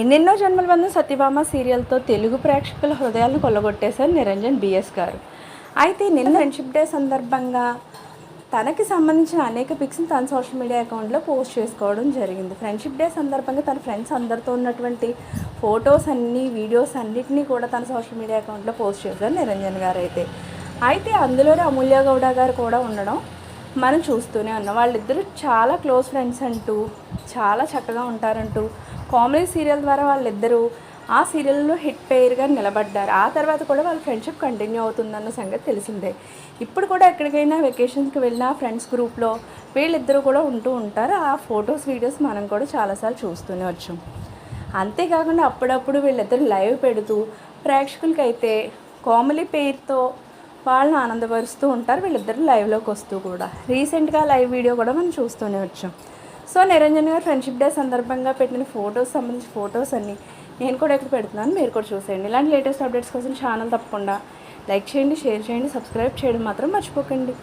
ఎన్నెన్నో జన్మల బంధం సత్యభామ సీరియల్తో తెలుగు ప్రేక్షకుల హృదయాలను కొల్లగొట్టేశారు నిరంజన్ బిఎస్ గారు. అయితే నిన్న ఫ్రెండ్షిప్ డే సందర్భంగా తనకి సంబంధించిన అనేక పిక్స్ని తన సోషల్ మీడియా అకౌంట్లో పోస్ట్ చేసుకోవడం జరిగింది. ఫ్రెండ్షిప్ డే సందర్భంగా తన ఫ్రెండ్స్ అందరితో ఉన్నటువంటి ఫొటోస్ అన్ని వీడియోస్ అన్నిటినీ కూడా తన సోషల్ మీడియా అకౌంట్లో పోస్ట్ చేశారు నిరంజన్ గారు అయితే. అయితే అందులోనే అమూల్య గౌడ గారు కూడా ఉండడం మనం చూస్తూనే ఉన్నాం. వాళ్ళిద్దరూ చాలా క్లోజ్ ఫ్రెండ్స్ అంటూ చాలా చక్కగా ఉంటారంటూ కామెడీ సీరియల్ ద్వారా వాళ్ళిద్దరూ ఆ సీరియల్లో హిట్ పేరుగా నిలబడ్డారు. ఆ తర్వాత కూడా వాళ్ళ ఫ్రెండ్షిప్ కంటిన్యూ అవుతుందన్న సంగతి తెలిసిందే. ఇప్పుడు కూడా ఎక్కడికైనా వెకేషన్స్కి వెళ్ళినా ఫ్రెండ్స్ గ్రూప్లో వీళ్ళిద్దరూ కూడా ఉంటూ ఉంటారు. ఆ ఫొటోస్ వీడియోస్ మనం కూడా చాలాసార్లు చూస్తూనే వచ్చాం. అంతేకాకుండా అప్పుడప్పుడు వీళ్ళిద్దరు లైవ్ పెడుతూ ప్రేక్షకులకైతే కోమలి పేరుతో వాళ్ళని ఆనందపరుస్తూ ఉంటారు. వీళ్ళిద్దరు లైవ్లోకి వస్తూ కూడా. రీసెంట్గా లైవ్ వీడియో కూడా మనం చూస్తూనే వచ్చాం. సో నిరంజన్ గారు ఫ్రెండ్షిప్ డే సందర్భంగా పెట్టిన ఫొటోస్ సంబంధించిన ఫొటోస్ అన్నీ నేను కూడా ఇక్కడ పెడుతున్నాను మీరు కూడా చూసేయండి. ఇలాంటి లేటెస్ట్ అప్డేట్స్ కోసం ఛానల్ తప్పకుండా లైక్ చేయండి షేర్ చేయండి సబ్స్క్రైబ్ చేయడం మాత్రం మర్చిపోకండి.